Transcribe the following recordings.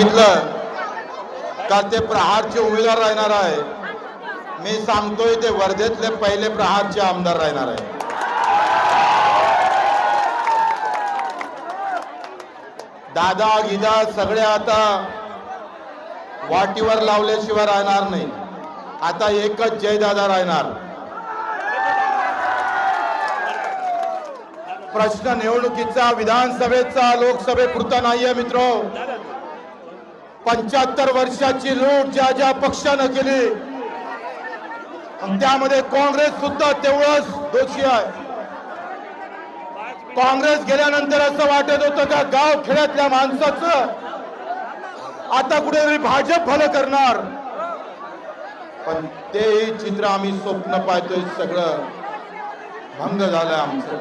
सांगितलं का ते प्रहारचे उमेदवार राहणार आहे? मी सांगतोय ते वर्धेतले पहिले प्रहारचे आमदार राहणार आहे. दादा गिदा सगळे आता वाटीवर लावल्याशिवाय राहणार नाही. आता एकच जयदादा राहणार. प्रश्न निवडणुकीचा विधानसभेचा लोकसभेपुरता नाहीये मित्र. पंच्याहत्तर वर्षाची लूट ज्या ज्या पक्षानं केली त्यामध्ये काँग्रेस सुद्धा तेवढंच दोषी आहे. काँग्रेस गेल्यानंतर असं वाटत होतं का गाव खेड्यातल्या माणसाचं आता कुठेतरी भाजप भलं करणार. पण तेही चित्र आम्ही स्वप्न पाहतोय सगळं. भंग झालं आमचं.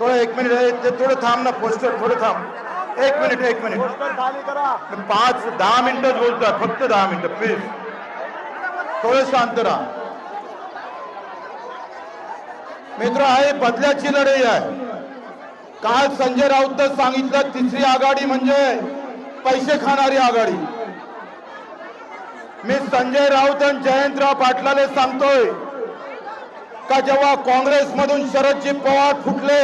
थोडं एक मिनिट हे- ते थोडं थांब ना पोस्टर थोडं थांब. एक मिनिट एक मिनिट. पाच दहा मिनिटच बोलतोय फक्त दहा मिनिटं प्लीज थोडं शांत राहा. मित्र आहे बदल्याची लढाई आहे. काल संजय राऊत सांगितलं तिसरी आघाडी म्हणजे पैसे खाणारी आघाडी. मी संजय राऊत आणि जयंतराव पाटलाले सांगतोय का जेव्हा काँग्रेसमधून शरदजी पवार फुटले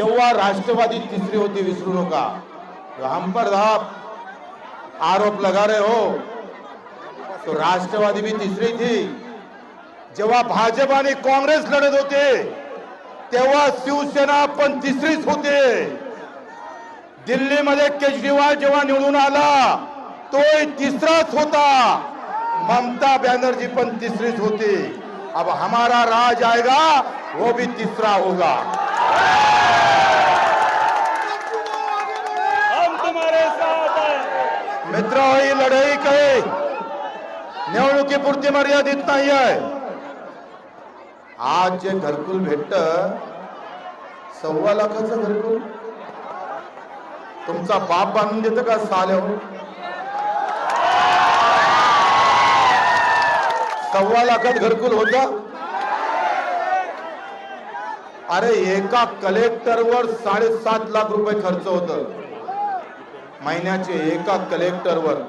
तेव्हा राष्ट्रवादी तिसरी होती विसरू नका. हम पर धाप आरोप लगा रहे हो. तो राष्ट्रवादी भी तिसरी थी. जेव्हा भाजप आणि काँग्रेस लढत होते तेव्हा शिवसेना पण तिसरीच होते. दिल्लीमध्ये केजरीवाल जेव्हा निवडून आला तोही तिसराच होता. ममता बॅनर्जी पण तिसरीच होती. अब हमारा राज आएगा वो भी तिसरा होगा हम तुम्हारे साथ हैं मित्र ही लढाई काही निवडणुकीपुरती मर्यादित नाही आहे आज जे घरकुल भेटत सव्वा लाखाचं घरकुल. तुमचा बाप बांधून देतं का साल हो? सव्वा लाखात घरकुल होता? अरे एका कलेक्टरवर साडेसात लाख रुपये खर्च होतं. महिन्याचे एका कलेक्टरवर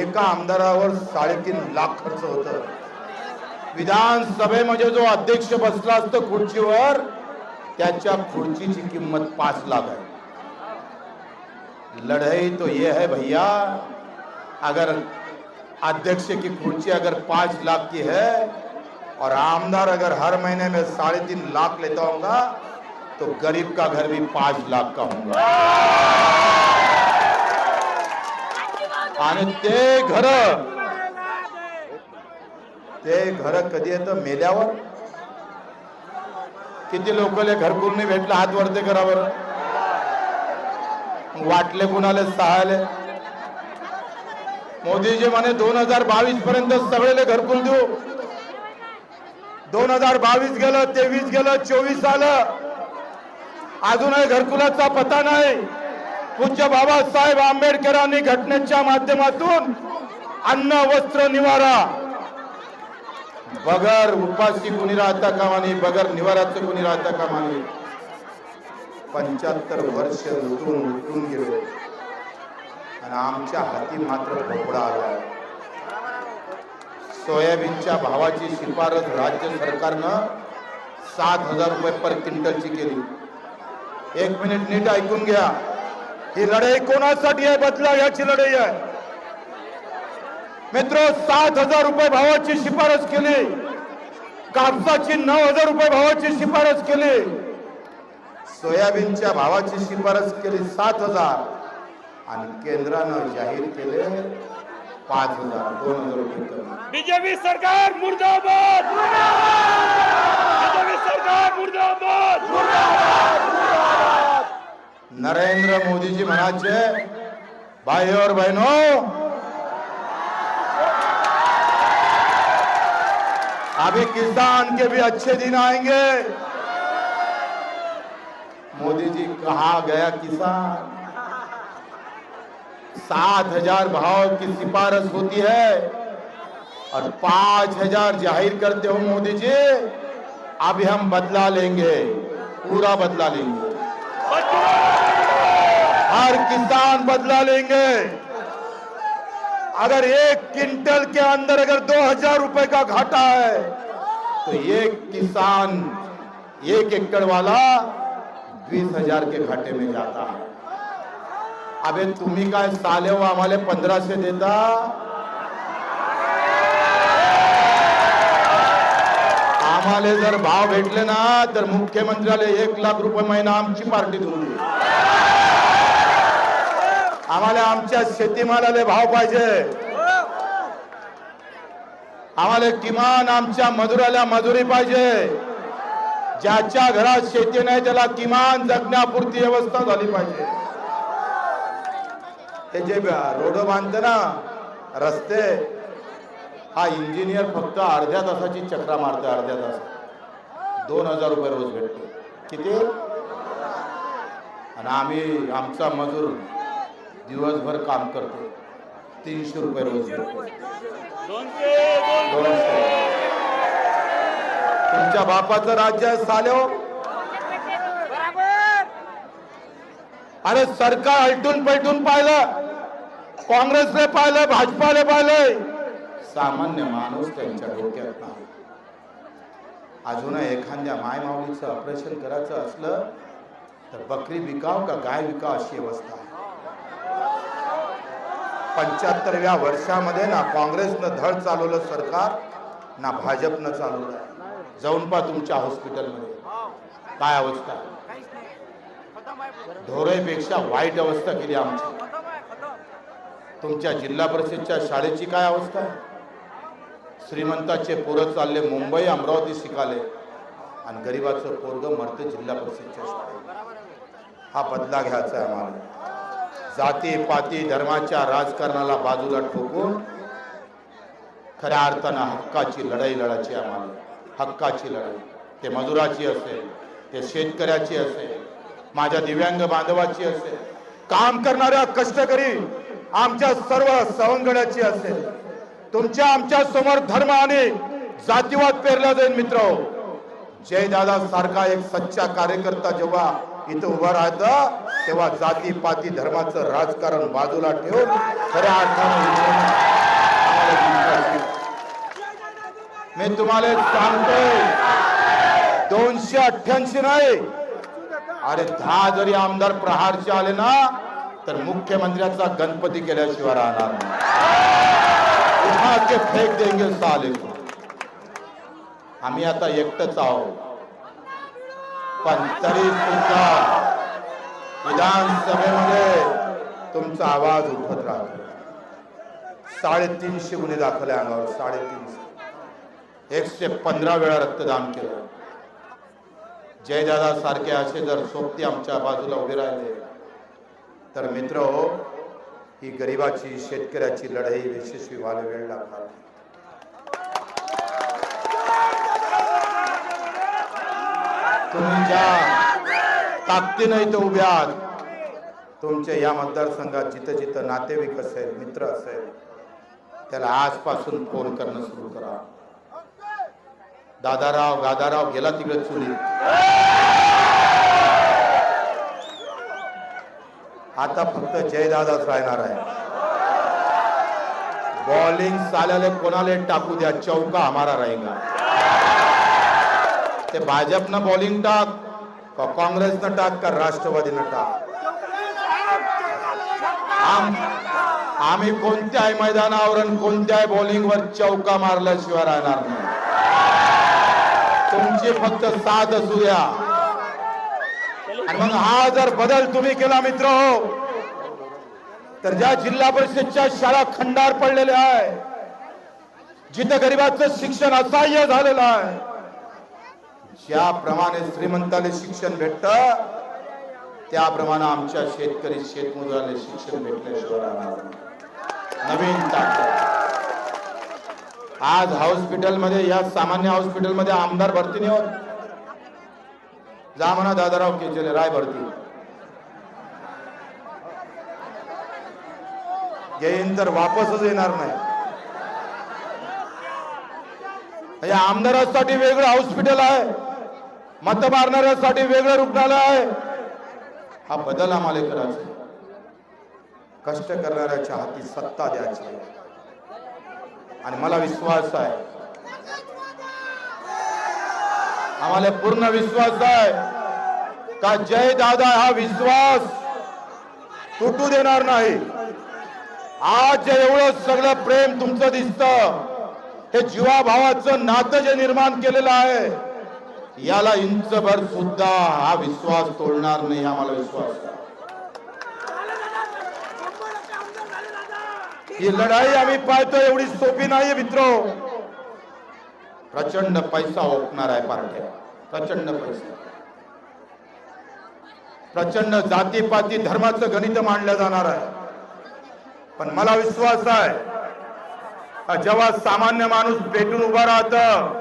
एका आमदारावर साडेतीन लाख खर्च होत. विधानसभेमध्ये जो अध्यक्ष बसला असतो खुर्चीवर त्याच्या खुर्चीची किंमत पाच लाख है लढाई तो ये है भैया. अगर अध्यक्ष की खुर्ची अगर पांच लाख की है और आमदार अगर हर महीने में साढ़े तीन लाख लेता होगा तो गरीब का घर भी पाँच लाख का होगा। आणि ते घर ते घर कधी येतं? मेल्यावर? किती लोकले घरकुरणी नाही भेटलं हात वरते करावर? वाटले कुणाले? सहायले? मोदीजी म्हणे दोन हजार बावीस पर्यंत सगळेले घरकुल देऊ. दोन हजार बावीस गेलं तेवीस गेलं चोवीस आलं. अजूनही घरकुलाचा पता नाही. पूज्य बाबासाहेब आंबेडकरांनी घटनेच्या माध्यमातून अन्न वस्त्र निवारा. बगर उपाशी कुणी राहता कामा बगर निवाराचं कुणी राहता कामा नये पंच्याहत्तर वर्ष लुटून लुटून गेलो. आणि आमच्या हाती मात्र भोपळा आला. सोयाबीनच्या भावाची शिफारस राज्य सरकारनं सात हजार रुपये पर क्विंटलची केली. एक मिनिट नीट ऐकून घ्या. ही लढाई कोणासाठी आहे? बदला याची लढाई आहे. मित्र सात हजार रुपये भावाची शिफारस केली. कापसाची नऊ हजार रुपये भावाची शिफारस केली. सोयाबीनच्या भावाची शिफारस केली सात हजार. आणि केंद्रानं जाहीर केले पाच हजार दोन हजार रुपये बीजेपी सरकार मुर्दाबाद! बीजेपी सरकार मुर्दाबाद! नरेंद्र मोदी जी म्हणाचे भाई और बहनों। अभी किसान के भी अच्छे दिन आएँगे। मोदी जी कहा गया किसान, सात हज़ार भाव की सिफारिश होती है और पाँच हज़ार ज़ाहिर करते हो मोदी जी, अभी हम बदला लेंगे, पूरा बदला लेंगे। हर किसान बदला लेंगे। अगर एक क्विंटल के अंदर अगर दो हजार रुपए का घाटा है तो एक किसान एक एकड़ वाला बीस हजार के घाटे में जाता है। अबे तुम्ही काय साले हो आम्हाला पंधराशे देता? आम्हाला जर भाव भेटले ना तर मुख्यमंत्र्याला एक लाख रुपये महिना आमची पार्टी होती आम्हाला आमच्या शेतीमालाले भाव पाहिजे. आम्हाला किमान आमच्या मजुराला मजुरी पाहिजे. ज्याच्या घरात शेती नाही त्याला किमान जगण्यापुरती व्यवस्था झाली पाहिजे. हे जे रोड बांधते ना रस्ते हा इंजिनियर फक्त अर्ध्या तासाची चक्रा मारते अर्ध्या तास. दोन हजार रुपये रोज भेटतो. किती? आणि आम्ही आमचा मजूर दिवसभर काम करतो. तीनशे रुपये रोज तुमच्या बापाचं राज्य साले हो. अरे सरकार अलटून पलटून पाहिलं. काँग्रेसने पाहिलं भाजपाने पाहिलंय सामान्य माणूस त्यांच्या डोक्यात नाही. अजून एखाद्या मायमाऊलीचं ऑपरेशन करायचं असलं तर बकरी विकाव का गाय विकाव अशी अवस्था पंच्याहत्तरव्या वर्षामध्ये ना काँग्रेसनं धड चालवलं सरकार ना भाजपनं चालवलं. जाऊन पहा तुमच्या हॉस्पिटलमध्ये. काय अवस्था? धोरईपेक्षा वाईट अवस्था केली आमची. तुमच्या जिल्हा परिषदच्या शाळेची काय अवस्था? आहे श्रीमंताचे पोरं चालले मुंबई अमरावती शिकाले. आणि गरीबाचं पोरग मरते जिल्हा परिषदच्या शाळेत. हा बदला घ्यायचा आहे आम्हाला. जाती पाती धर्माच्या राजकारणाला बाजूला ठोकून खऱ्या अर्थानं हक्काची लढाई लढायची आम्हाला. हक्काची लढाई. ते मजुराची असेल ते शेतकऱ्याची असेल माझ्या दिव्यांग बांधवाची असेल काम करणाऱ्या कष्टकरी आमच्या सर्व सवंगड्याची असेल. तुमच्या आमच्यासमोर धर्म आणि जातीवाद पेरला जाईल मित्र जयदादा सारखा एक सच्चा कार्यकर्ता जेव्हा इथं उभं राहतं तेव्हा जाती पाती धर्माचं राजकारण बाजूला ठेवून खऱ्या अर्थानं मी तुम्हाला सांगतोय. दोनशे अठ्ठ्याऐंशी नाही. अरे दहा जरी आमदार प्रहारचे आले ना तर मुख्यमंत्र्याचा गणपती केल्याशिवाय राहणार नाही. उठा के फेक देंगे साले. आम्ही आता एकटच आहोत. पण तरी सुद्धा विधानसभेमध्ये तुमचा आवाज उठवत राहतो. साडेतीनशे गुन्हे दाखल आहे अंगावर साडेतीनशे. एकशे पंधरा वेळा रक्तदान केलं. जयदादा सारखे असे जर सोबती आमच्या बाजूला उभे राहिले तर मित्र हो ही गरिबाची शेतकऱ्याची लढाई यशस्वी व्हायला वेळ लागणार तुमच्या तुम्ही ज्या ताकदीनं इथं उभ्या आहात. तुमच्या या मतदारसंघात जिथं जिथं नातेवाईक असेल मित्र असेल त्याला आजपासून फोन करणं सुरू करा. दादाराव गादाराव गेला तिकडे चुली. आता फक्त जयदादाच राहणार आहे. बॉलिंग चाल्याला कोणाला टाकू द्या चौका हमारा रहेगा. ते भाजपनं बॉलिंग टाक का काँग्रेसनं टाक का राष्ट्रवादीनं टाक? आम आम्ही कोणत्याही मैदानावर आणि कोणत्याही बॉलिंगवर चौका मारल्याशिवाय राहणार नाही. तुमची फक्त साथ असू द्या आणि मग हा जर बदल तुम्ही केला मित्र हो तर ज्या जिल्हा परिषदच्या शाळा खंडार पडलेल्या आहे जिथं गरिबाचं शिक्षण असह्य झालेलं आहे ज्याप्रमाणे श्रीमंताले शिक्षण भेटत त्याप्रमाणे आमच्या शेतकरी शेतमजुराले शिक्षण भेटल्याशिवाय नवीन ताकद आज हॉस्पिटलमध्ये या सामान्य हॉस्पिटलमध्ये आमदार भरती नाही होत जा म्हणा दादाराव केजले राय भरती. येईन तर वापसच येणार नाही. या आमदारासाठी वेगळं हॉस्पिटल आहे. मत मारणाऱ्यासाठी वेगळं रुग्णालय. आहे हा बदल आम्हाला करायचा कष्ट करणाऱ्याच्या हाती सत्ता द्यायची आणि मला विश्वास आहे. आम्हाला पूर्ण विश्वास आहे. का जय दादा हा विश्वास तुटू देणार नाही. आज जे एवढं सगळं प्रेम तुमचं दिसतं हे जीवाभावाचं नातं जे निर्माण केलेलं आहे याला इंचभर सुद्धा हा विश्वास तोडणार नाही आम्हाला विश्वास ही लढाई आम्ही पाहतो एवढी सोपी नाही मित्र. प्रचंड पैसा ओपणार आहे पार्ट्या. प्रचंड पैसा. प्रचंड जातीपाती धर्माचं गणित मांडलं जाणार आहे. पण मला विश्वास आहे जेव्हा सामान्य माणूस पेटून उभा राहतं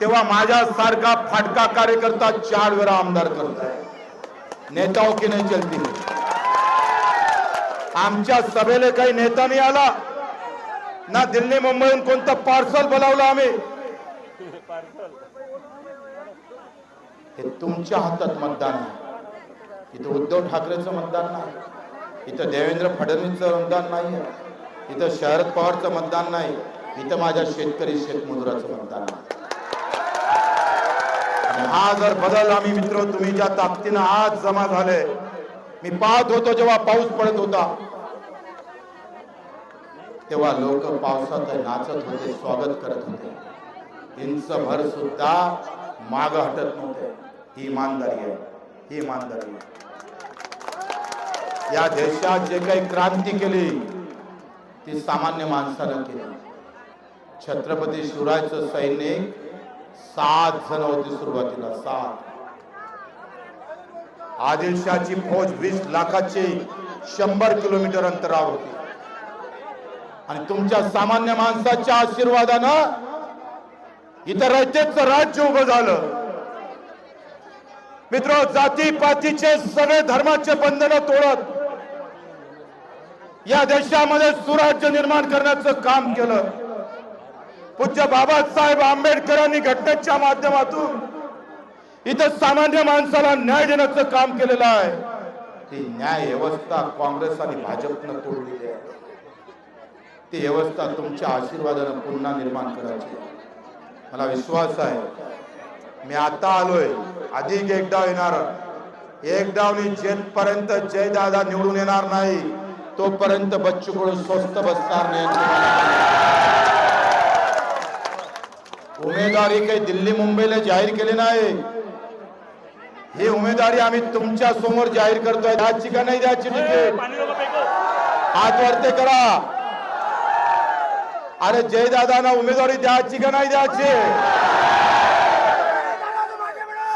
तेव्हा माझ्यासारखा फाटका कार्यकर्ता चार वेळा आमदार करत नेताओ की नाही चलती. आमच्या सभेला काही नेता नाही आला. ना दिल्ली मुंबईहून कोणतं पार्सल बोलावलं आम्ही. हे तुमच्या हातात मतदान आहे. इथं उद्धव ठाकरेचं मतदान नाही. इथं देवेंद्र फडणवीसचं मतदान नाही इथं शरद पवारचं मतदान नाही. इथं माझ्या शेतकरी शेतमजुराचं मतदान आहे हा जर बदल आम्ही मित्र तुम्ही ज्या ताकदीनं आज जमा झाले मी पाहत होतो जेव्हा पाऊस पडत होता. तेव्हा लोक पावसात नाचत होते स्वागत करत होते. इंच भर सुद्धा माग हटत नव्हते. ही इमानदारी आहे. ही इमानदारी आहे. या देशात जे काही क्रांती केली ती सामान्य माणसानं केली. छत्रपती शिवरायचं सैनिक सात जण होती सुरुवातीला सात. आदिलशाची फौज वीस लाखाची शंभर किलोमीटर अंतरावर होती. आणि तुमच्या सामान्य माणसाच्या आशीर्वादानं इथं रयतेचं राज्य उभं झालं. मित्र जाती पातीचे सगळे धर्माचे बंधन तोडत या देशामध्ये सुराज्य निर्माण करण्याचं काम केलं. पूज्य बाबासाहेब आंबेडकरांनी घटनेच्या माध्यमातून इथं सामान्य माणसाला न्याय देण्याचं काम केलेलं आहे. ती न्याय व्यवस्था काँग्रेस आणि भाजपनं तोडलेली आहे. ती व्यवस्था तुमच्या आशीर्वादानं पुन्हा निर्माण करायची मला विश्वास आहे मी आता आलोय. अधिक एकदा येणार. येणार मी जेपर्यंत जय जयदादा निवडून येणार नाही तोपर्यंत बच्चू कडून स्वस्त बसणार नाही. उमेदवारी काही दिल्ली मुंबईला जाहीर केली नाही. ही उमेदवारी आम्ही तुमच्यासमोर जाहीर करतोय. द्यायची का नाही द्यायची तिकीट? हात वरते करा. अरे जयदादांना उमेदवारी द्यायची का नाही द्यायची?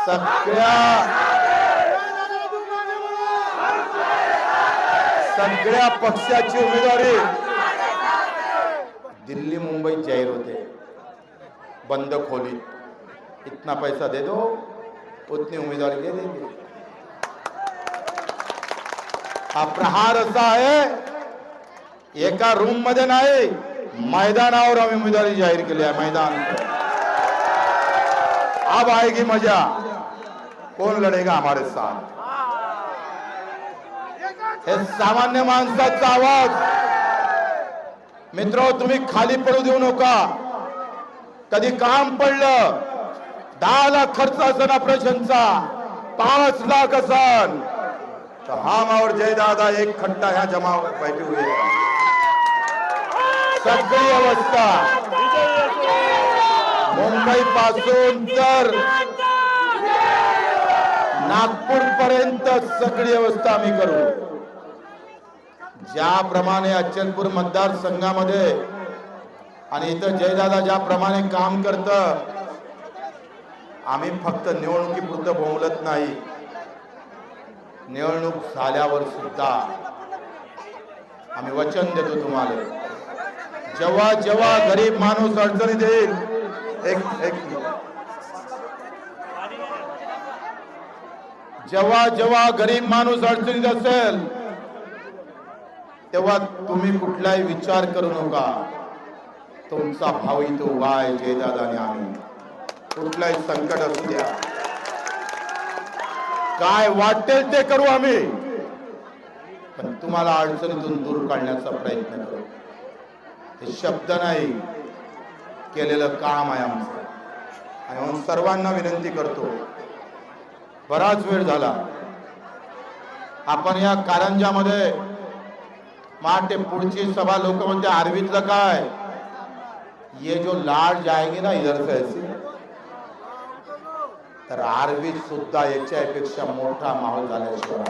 सगळ्या सगळ्या पक्षाची उमेदवारी. दिल्ली मुंबईत जाहीर होते. बंद खोली इतना पैसा दे दो उतनी उम्मीदवारी दे देंगे हा प्रहार असा आहे एका रूममध्ये नाही मैदानावर आम्ही उमेदवारी जाहीर केली आहे मैदान. अब आएगी मजा. कोण लढेगा हमारे साथ? हे सामान्य माणसाचा आवाज. मित्र तुम्ही खाली पडू देऊ नका. कधी काम पडलं दहा लाख खर्च असण ऑपरेशनचा पाच लाख असन तर हम और जयदादा एक खट्टा ह्या जमा पाहिजे हुए सगळी अवस्था. मुंबई पासून तर नागपूर पर्यंत सगळी अवस्था आम्ही करू. ज्याप्रमाणे अचलपूर मतदारसंघामध्ये आणि इथं जयदादा ज्याप्रमाणे काम करत आम्ही फक्त निवडणुकीपुरतं बोंबलत नाही. निवडणूक झाल्यावर सुद्धा आम्ही वचन देतो तुम्हाला. जेव्हा जेव्हा गरीब माणूस अडचणीत येईल एक एक जेव्हा जेव्हा गरीब माणूस अडचणीत असेल तेव्हा तुम्ही कुठलाही विचार करू नका. तुमचा भाव इथं उभा आहे जयदादाने आम्ही. कुठलाही संकट असू द्या. काय वाटेल ते करू आम्ही. पण तुम्हाला अडचणीतून दूर काढण्याचा प्रयत्न करू. हे शब्द नाही. केलेलं काम आहे आमचं. आणि म्हणून सर्वांना विनंती करतो. बराच वेळ झाला. आपण या कारंजामध्ये माटे पुढची सभा लोक म्हणजे आरवीतलं काय? ये जो लाड जाएगी ना इधर से ऐसी। तर आरवीत सुद्धा याच्यापेक्षा मोठा माहोल झाल्याशिवाय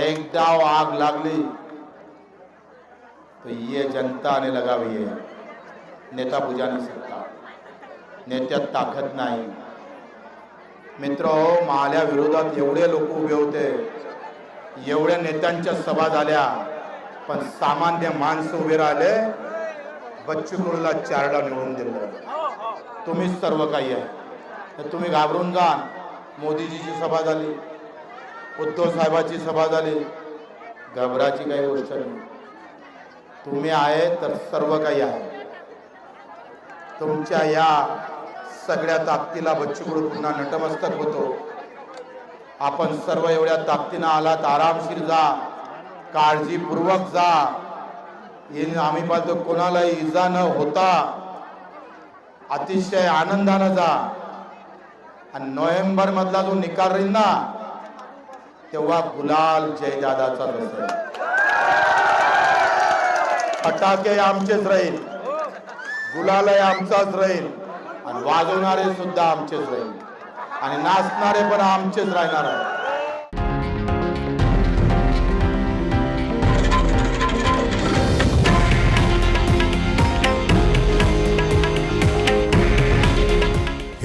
एकदा आग लागली तो ये जनता ने लगावी है। नेता बुझा नाही सकता। नेत्यात ताकद नाही। मित्र माल्या विरोधात एवढे लोक उभे होते एवढ्या नेत्यांच्या सभा झाल्या पण सामान्य माणसं उभे राहिले बच्चू कडूला चारडा निवडून दिलं तुम्हीच सर्व काही आहे. तर तुम्ही घाबरून जा. मोदीजीची सभा झाली उद्धव साहेबाची सभा झाली. घबराची काही गोष्ट नाही. तुम्ही आहे तर सर्व काही आहे. तुमच्या या सगळ्या ताकदीला बच्चूकडू पुन्हा नटमस्तक होतो. आपण सर्व एवढ्या ताकदीनं आलात आरामशीर जा. काळजीपूर्वक जा. आम्ही पाहतो कोणालाही इजा न होता अतिशय आनंदानं जा. आणि नोव्हेंबर मधला जो निकाल राहील ना तेव्हा गुलाल जयदादाचा असेल फटाके आमचेच राहील. गुलालय आमचाच राहील. आणि वाजवणारे सुद्धा आमचेच राहील. आणि नाचणारे पण आमचेच राहणार आहे